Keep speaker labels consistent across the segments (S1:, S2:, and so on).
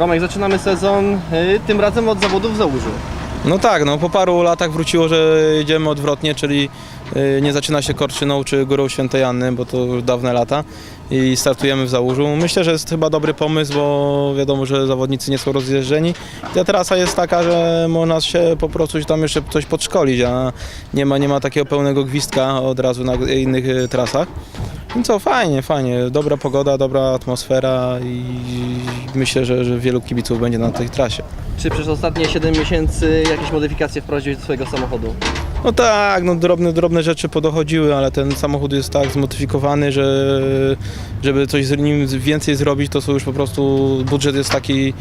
S1: Romek, zaczynamy sezon y, tym razem od zawodów w Załużu.
S2: No tak, no po paru latach wróciło, że jedziemy odwrotnie, czyli y, nie zaczyna się Korczyną czy Górą Świętej Anny, bo to już dawne lata i startujemy w Załużu. Myślę, że jest chyba dobry pomysł, bo wiadomo, że zawodnicy nie są rozjeżdżeni. Ta trasa jest taka, że można się po prostu tam jeszcze coś podszkolić, a nie ma, nie ma takiego pełnego gwizdka od razu na innych y, trasach. No co, fajnie, fajnie, dobra pogoda, dobra atmosfera i myślę, że, że wielu kibiców będzie na tej trasie.
S1: Czy przez ostatnie 7 miesięcy jakieś modyfikacje wprowadziłeś do swojego samochodu?
S2: No tak, no drobne, drobne rzeczy podochodziły, ale ten samochód jest tak zmodyfikowany, że żeby coś z nim więcej zrobić, to są już po prostu budżet jest taki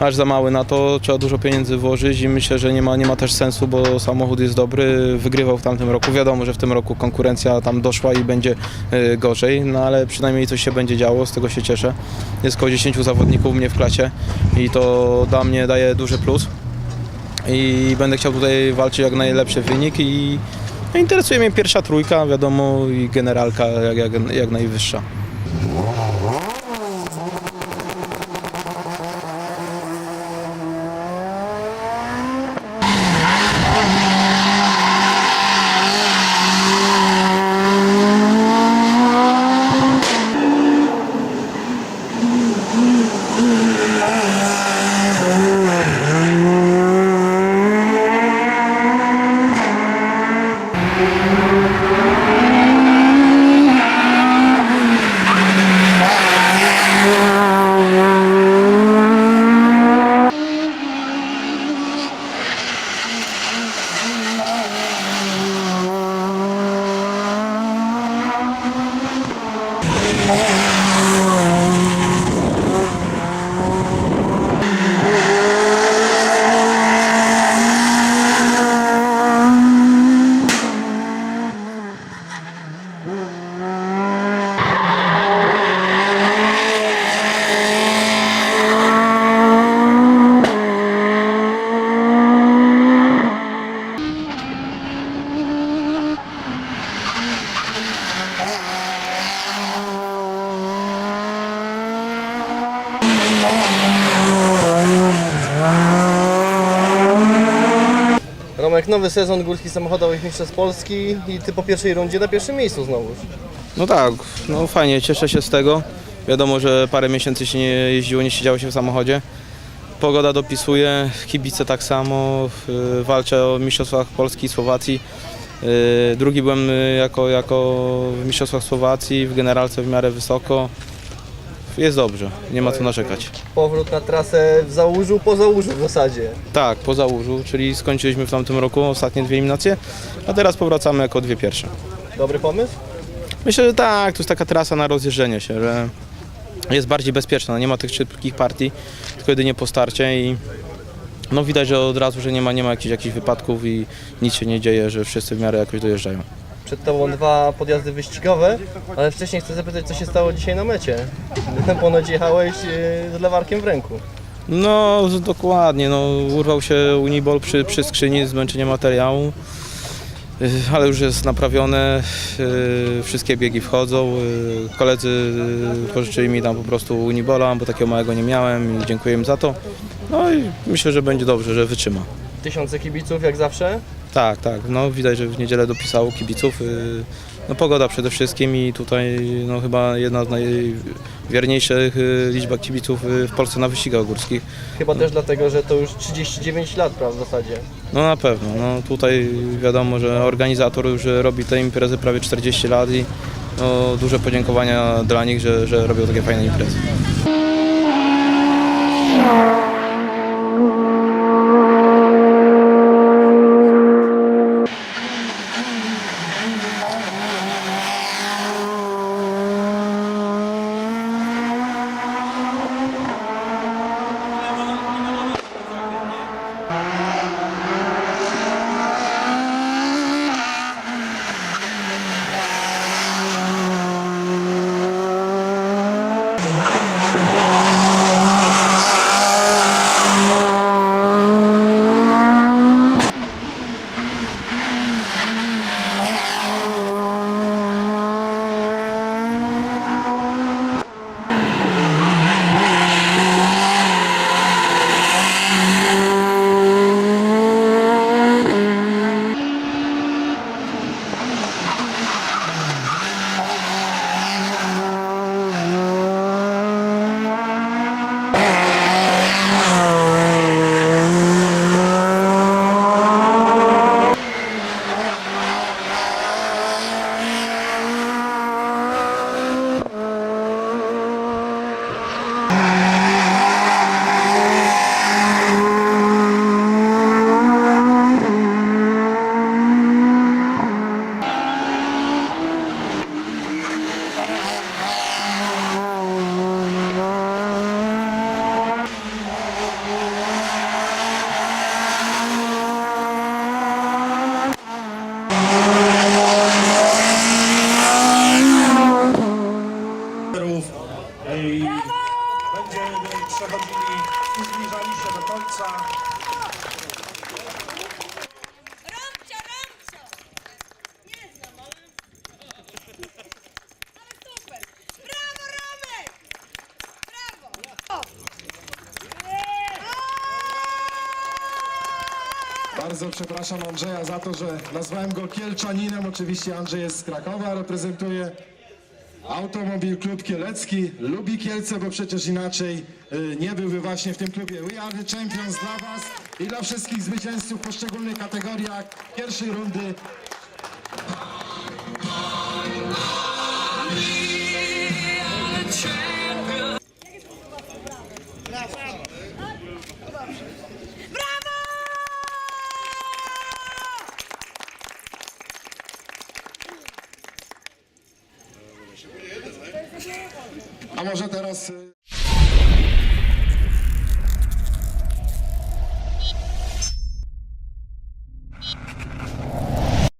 S2: aż za mały na to, trzeba dużo pieniędzy włożyć i myślę, że nie ma, nie ma też sensu, bo samochód jest dobry, wygrywał w tamtym roku. Wiadomo, że w tym roku konkurencja tam doszła i będzie y, gorzej, no ale przynajmniej coś się będzie działo, z tego się cieszę. Jest około 10 zawodników u mnie w klasie i to dla mnie daje duży plus i będę chciał tutaj walczyć jak najlepszy wynik i no, interesuje mnie pierwsza trójka, wiadomo, i generalka jak, jak, jak najwyższa.
S1: Romek, nowy sezon górskich samochodowych Mistrzostw Polski i ty po pierwszej rundzie na pierwszym miejscu znowu.
S2: No tak, no fajnie, cieszę się z tego. Wiadomo, że parę miesięcy się nie jeździło, nie siedziało się w samochodzie. Pogoda dopisuje, kibice tak samo, walczę o Mistrzostwach Polski i Słowacji. Y, Drugi byłem y, jako, jako w Mistrzostwach Słowacji, w generalce w miarę wysoko. Jest dobrze, nie ma co narzekać.
S1: Powrót na trasę w Załużu, po Załużu w zasadzie.
S2: Tak, po założu, czyli skończyliśmy w tamtym roku ostatnie dwie eliminacje, a teraz powracamy jako dwie pierwsze.
S1: Dobry pomysł?
S2: Myślę, że tak, to jest taka trasa na rozjeżdżenie się, że jest bardziej bezpieczna, nie ma tych szybkich partii, tylko jedynie po starcie i no widać, że od razu, że nie ma, nie ma jakichś, jakichś wypadków i nic się nie dzieje, że wszyscy w miarę jakoś dojeżdżają.
S1: Przed tobą dwa podjazdy wyścigowe, ale wcześniej chcę zapytać, co się stało dzisiaj na mecie. Ponoć jechałeś yy, z lewarkiem w ręku.
S2: No z- dokładnie, no urwał się Unibol przy, przy skrzyni, zmęczenie materiału, y, ale już jest naprawione, y, wszystkie biegi wchodzą. Koledzy pożyczyli mi tam po prostu Unibola, bo takiego małego nie miałem i dziękuję im za to. No i myślę, że będzie dobrze, że wytrzyma.
S1: Tysiące kibiców jak zawsze.
S2: Tak, tak, no widać, że w niedzielę dopisało kibiców. y, No pogoda przede wszystkim i tutaj no chyba jedna z najwierniejszych y, liczba kibiców y, w Polsce na wyścigach górskich.
S1: Chyba też dlatego, że to już 39 lat prawda, w zasadzie.
S2: No na pewno. No, tutaj wiadomo, że organizator już robi te imprezy prawie 40 lat i no, duże podziękowania dla nich, że, że robią takie fajne imprezy.
S3: Bardzo przepraszam Andrzeja za to, że nazwałem go Kielczaninem. Oczywiście Andrzej jest z Krakowa, reprezentuje Automobil Klub Kielecki. Lubi Kielce, bo przecież inaczej y, nie byłby właśnie w tym klubie. We are the champions dla Was i dla wszystkich zwycięzców w poszczególnych kategoriach pierwszej rundy. A może teraz... y,